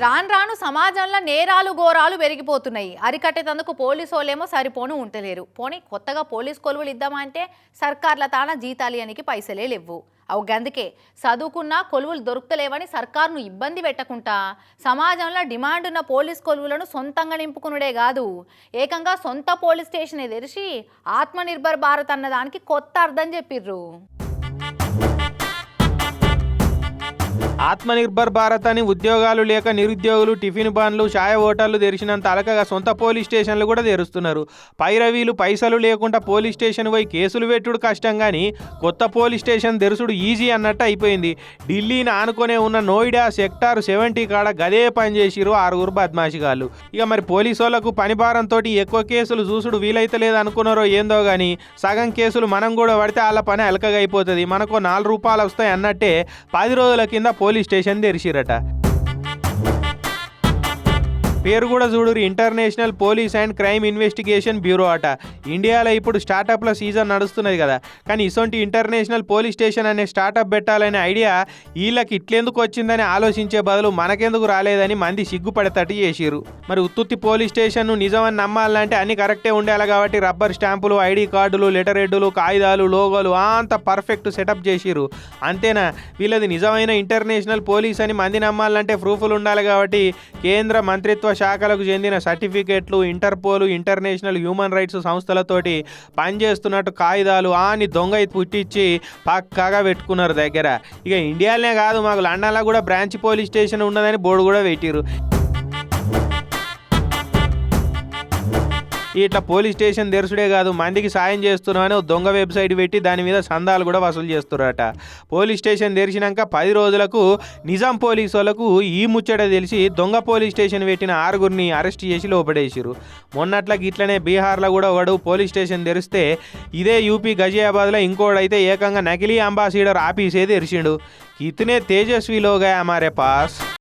రాను రాను సమాజంలో నేరాలు ఘోరాలు పెరిగిపోతున్నాయి. అరికట్టేందుకు పోలీసు వాళ్ళేమో సరిపోను ఉంటలేరు. పోనీ కొత్తగా పోలీస్ కొలువులు ఇద్దామంటే సర్కార్ల తాన జీతాలియానికి పైసలే లేవు. అవు గందుకే చదువుకున్న కొలువులు దొరుకుతలేవని సర్కారును ఇబ్బంది పెట్టకుండా సమాజంలో డిమాండ్ ఉన్న పోలీస్ కొలువులను సొంతంగా నింపుకునుడే కాదు. ఏకంగా సొంత పోలీస్ స్టేషన్ తెరిచి ఆత్మనిర్భర్ భారత్ అన్నదానికి కొత్త అర్థం చెప్పిర్రు. ఆత్మనిర్భర్ భారత్ అని ఉద్యోగాలు లేక నిరుద్యోగులు టిఫిన్ బండ్లు ఛాయ హోటళ్ళు తెరిచినంత అలకగా సొంత పోలీస్ స్టేషన్లు కూడా తెరుస్తున్నారు. పైరవీలు పైసలు లేకుండా పోలీస్ స్టేషన్ పోయి కేసులు పెట్టుడు కష్టం కానీ కొత్త పోలీస్ స్టేషన్ తెరుచుడు ఈజీ అన్నట్టు అయిపోయింది. ఢిల్లీని ఆనుకునే ఉన్న నోయిడా సెక్టార్ సెవెంటీ కాడ గదే పనిచేసిరు ఆరుగురు బద్మాషిగాళ్ళు ఇక మరి పోలీసు వాళ్ళకు పనిభారంతో ఎక్కువ కేసులు చూసుడు వీలైతలేదు అనుకున్నారో ఏందో కానీ సగం కేసులు మనం కూడా పడితే వాళ్ళ పని అలకగా అయిపోతుంది. మనకు నాలుగు రూపాయలు వస్తాయి అన్నట్టే పది రోజుల కింద పోలీస్ స్టేషన్ తెరిచిరట. పేరు కూడా చూడురు international police and crime investigation bureau అట. ఇండియాలో ఇప్పుడు స్టార్టప్ల సీజన్ నడుస్తున్నది కదా. కానీ ఇసొంటి ఇంటర్నేషనల్ పోలీస్ స్టేషన్ అనే స్టార్టప్ పెట్టాలనే ఐడియా వీళ్ళకి ఇట్లెందుకు వచ్చిందని ఆలోచించే బదులు మనకెందుకు రాలేదని మంది సిగ్గుపడేటట్టు చేసిరు మరి ఉత్తుత్తి పోలీస్ స్టేషన్ను నిజమని నమ్మాలంటే అన్ని కరెక్టే ఉండాలి కాబట్టి రబ్బర్ స్టాంపులు ఐడి కార్డులు లెటర్ హెడ్లు కాగితాలు లోగోలు అంత పర్ఫెక్ట్ సెటప్ చేసిరు అంతేనా? వీళ్ళది నిజమైన ఇంటర్నేషనల్ పోలీస్ అని మంది నమ్మాలంటే ప్రూఫ్లు ఉండాలి కాబట్టి కేంద్ర మంత్రిత్వ శాఖలకు చెందిన సర్టిఫికేట్లు ఇంటర్పోలు ఇంటర్నేషనల్ హ్యూమన్ రైట్స్ సంస్థలతోటి పనిచేస్తున్నట్టు కాగితాలు అని దొంగ పుట్టించి పక్కాగా పెట్టుకున్నారు దగ్గర. ఇక ఇండియాలోనే కాదు మాకు లండన్లో కూడా బ్రాంచ్ పోలీస్ స్టేషన్ ఉన్నదని బోర్డు కూడా పెట్టిరు ఇట్లా పోలీస్ స్టేషన్ తెరుసుడే కాదు మందికి సాయం చేస్తున్నామని దొంగ వెబ్సైట్ పెట్టి దాని మీద సందాలు కూడా వసూలు చేస్తున్నారట. పోలీస్ స్టేషన్ తెరిచినాక పది రోజులకు నిజాం పోలీసు వాళ్ళకు ఈ ముచ్చట తెలిసి దొంగ పోలీస్ స్టేషన్ పెట్టిన ఆరుగురిని అరెస్ట్ చేసి లోపడేసిరు మొన్నట్లకి ఇట్లనే బీహార్లో కూడా వాడు పోలీస్ స్టేషన్ తెరిస్తే ఇదే యూపీ గజియాబాద్లో ఇంకోడైతే ఏకంగా నకిలీ అంబాసిడర్ ఆఫీసే తెరిచిండు. ఇతనే తేజస్వి లోగా మారే పాస్.